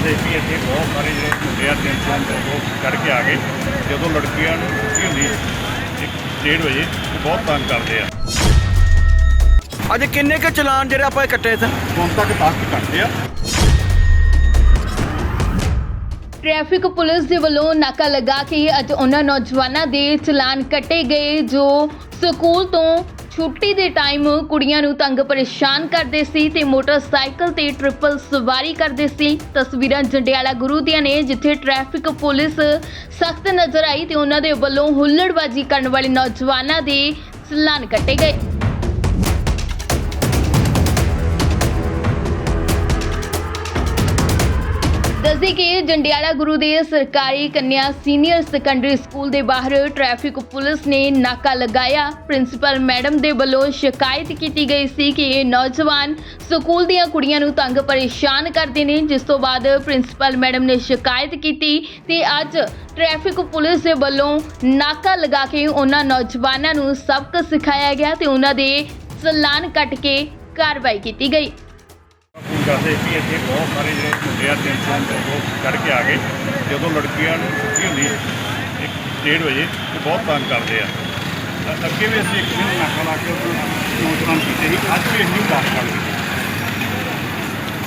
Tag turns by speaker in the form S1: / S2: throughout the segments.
S1: ਕਰਦੇ ਸੀ ਇੱਥੇ ਬਹੁਤ ਸਾਰੇ ਜਿਹੜੇ ਮੁੰਡੇ ਆ ਤਿੰਨ ਚਾਰ ਉਹ ਚੜ ਕੇ ਆ ਗਏ। ਜਦੋਂ ਲੜਕੀਆਂ ਨੂੰ ਛੁੱਟੀ ਹੁੰਦੀ ਇੱਕ ਡੇਢ ਵਜੇ ਉਹ ਬਹੁਤ ਤੰਗ ਕਰਦੇ ਆ।
S2: ਅੱਜ ਕਿੰਨੇ ਕੁ ਚਲਾਨ ਜਿਹੜੇ ਆਪਾਂ ਕੱਟੇ ਸਨ?
S1: ਹੁਣ ਤੱਕ 10 ਕੱਟਦੇ ਆ।
S3: ਟ੍ਰੈਫਿਕ ਪੁਲਿਸ ਦੇ ਵੱਲੋਂ ਨਾਕਾ ਲਗਾ ਕੇ ਅੱਜ ਉਹਨਾਂ ਨੌਜਵਾਨਾਂ ਦੇ ਚਲਾਨ ਕੱਟੇ ਗਏ ਜੋ ਸਕੂਲ ਤੋਂ ਛੁੱਟੀ ਦੇ ਟਾਈਮ ਕੁੜੀਆਂ ਨੂੰ ਤੰਗ ਪਰੇਸ਼ਾਨ ਕਰਦੇ ਸੀ ਤੇ ਮੋਟਰਸਾਈਕਲ ਤੇ ਟ੍ਰਿਪਲ ਸਵਾਰੀ ਕਰਦੇ ਸੀ। ਤਸਵੀਰਾਂ ਜੰਡਿਆਲਾ ਗੁਰੂ ਦੀਆਂ ਨੇ, ਜਿੱਥੇ ਟ੍ਰੈਫਿਕ ਪੁਲਿਸ ਸਖਤ ਨਜ਼ਰ ਆਈ ਤੇ ਉਹਨਾਂ ਦੇ ਵੱਲੋਂ ਹੁੱਲੜਬਾਜ਼ੀ ਕਰਨ ਵਾਲੇ ਨੌਜਵਾਨਾਂ ਦੇ ਚਲਾਨ ਕੱਟੇ ਗਏ। ਦੱਸਦੇ ਕਿ ਜੰਡਿਆਲਾ ਗੁਰੂ ਦੇ ਸਰਕਾਰੀ ਕੰਨਿਆ ਸੀਨੀਅਰ ਸੈਕੰਡਰੀ ਸਕੂਲ ਦੇ ਬਾਹਰ ਟ੍ਰੈਫਿਕ ਪੁਲਿਸ ਨੇ ਨਾਕਾ ਲਗਾਇਆ। ਪ੍ਰਿੰਸੀਪਲ ਮੈਡਮ ਦੇ ਵੱਲੋਂ ਸ਼ਿਕਾਇਤ ਕੀਤੀ ਗਈ ਸੀ ਕਿ ਇਹ ਨੌਜਵਾਨ ਸਕੂਲ ਦੀਆਂ ਕੁੜੀਆਂ ਨੂੰ ਤੰਗ ਪਰੇਸ਼ਾਨ ਕਰਦੇ ਨੇ, ਜਿਸ ਤੋਂ ਬਾਅਦ ਪ੍ਰਿੰਸੀਪਲ ਮੈਡਮ ਨੇ ਸ਼ਿਕਾਇਤ ਕੀਤੀ ਤੇ ਅੱਜ ਟ੍ਰੈਫਿਕ ਪੁਲਿਸ ਦੇ ਵੱਲੋਂ ਨਾਕਾ ਲਗਾ ਕੇ ਉਹਨਾਂ ਨੌਜਵਾਨਾਂ ਨੂੰ ਸਬਕ ਸਿਖਾਇਆ ਗਿਆ ਤੇ ਉਹਨਾਂ ਦੇ ਸਲਾਨ ਕੱਟ ਕੇ ਕਾਰਵਾਈ ਕੀਤੀ ਗਈ।
S1: ਕਰਦੇ ਸੀ ਇੱਥੇ ਬਹੁਤ ਸਾਰੇ ਜਿਹੜੇ ਮੁੰਡੇ ਆ ਤਿੰਨ ਚਾਰ ਉਹ ਚੜ ਕੇ ਆ ਗਏ। ਜਦੋਂ ਲੜਕੀਆਂ ਨੂੰ ਛੁੱਟੀ ਹੁੰਦੀ ਇੱਕ ਡੇਢ ਵਜੇ ਉਹ ਬਹੁਤ ਤੰਗ ਕਰਦੇ ਆ। ਅੱਗੇ ਵੀ ਅਸੀਂ ਇੱਕ ਦਿਨ ਨਾਕਾ ਲਾ ਕੇ ਉਹਨੂੰ ਨੌਜਵਾਨ ਕੀਤੇ ਸੀ ਅੱਜ ਵੀ ਅਸੀਂ ਬਾਤ ਕਰਦੇ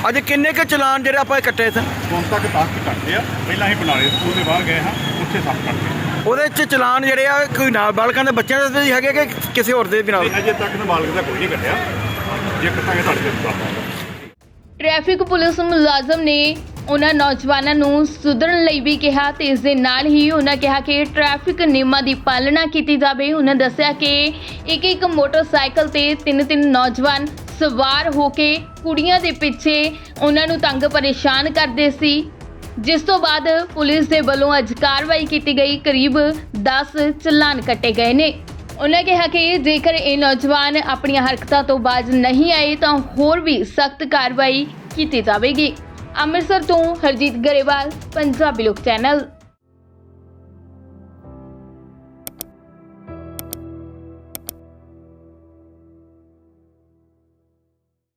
S2: ਅੱਜ ਕਿੰਨੇ ਕੁ ਚਲਾਨ ਜਿਹੜੇ ਆਪਾਂ ਕੱਟੇ ਸਨ?
S1: ਹੁਣ ਤੱਕ 10 ਕੱਟਦੇ ਆ। ਪਹਿਲਾਂ ਅਸੀਂ ਬਨਾਲੇ ਸਕੂਲ ਦੇ ਬਾਹਰ ਗਏ ਹਾਂ ਉੱਥੇ ਸੱਤ ਕੱਟਦੇ
S2: ਉਹਦੇ ਚ ਚਲਾਨ ਜਿਹੜੇ ਆ ਕੋਈ ਬਾਲਕਾਂ ਦੇ ਬੱਚਿਆਂ ਦੇ ਵੀ ਹੈਗੇ ਕਿ ਕਿਸੇ ਹੋਰ ਦੇ ਵੀ
S1: ਤੇ ਅਜੇ ਤੱਕ ਨਾਬਾਲਗ ਦਾ ਕੋਈ ਨਹੀਂ ਕੱਟਿਆ ਜੇ ਕੱਟਾਂਗੇ ਤੁਹਾਡੇ ਤੇ
S3: ਟ੍ਰੈਫਿਕ ਪੁਲਿਸ ਮੁਲਾਜ਼ਮ ਨੇ ਉਹਨਾਂ ਨੌਜਵਾਨਾਂ ਨੂੰ ਸੁਧਰਨ ਲਈ ਵੀ ਕਿਹਾ ਤੇ ਇਸ ਦੇ ਨਾਲ ਹੀ ਉਹਨਾਂ ਕਿਹਾ ਕਿ ਟ੍ਰੈਫਿਕ ਨਿਯਮਾਂ ਦੀ ਪਾਲਣਾ ਕੀਤੀ ਜਾਵੇ। ਉਹਨਾਂ ਦੱਸਿਆ ਕਿ ਇੱਕ ਇੱਕ ਮੋਟਰਸਾਈਕਲ ਤੇ ਤਿੰਨ ਤਿੰਨ ਨੌਜਵਾਨ ਸਵਾਰ ਹੋ ਕੇ ਕੁੜੀਆਂ ਦੇ ਪਿੱਛੇ ਉਹਨਾਂ ਨੂੰ ਤੰਗ ਪਰੇਸ਼ਾਨ ਕਰਦੇ ਸੀ। ਜਿਸ ਤੋਂ ਬਾਅਦ ਪੁਲਿਸ ਦੇ ਵੱਲੋਂ ਅੱਜ ਕਾਰਵਾਈ ਕੀਤੀ ਗਈ। ਕਰੀਬ 10 ਚਲਾਨ ਕੱਟੇ ਗਏ ਨੇ। ਉਹਨਾਂ ਕਿਹਾ ਕਿ ਜੇਕਰ ਇਹ ਨੌਜਵਾਨ ਆਪਣੀਆਂ ਹਰਕਤਾਂ ਤੋਂ ਬਾਜ਼ ਨਹੀਂ ਆਏ ਤਾਂ ਹੋਰ ਵੀ ਸਖਤ ਕਾਰਵਾਈ ਕੀਤੀ ਜਾਵੇਗੀ। ਅੰਮ੍ਰਿਤਸਰ ਤੋਂ ਹਰਜੀਤ ਗਰੇਵਾਲ ਪੰਜਾਬੀ ਲੋਕ ਚੈਨਲ।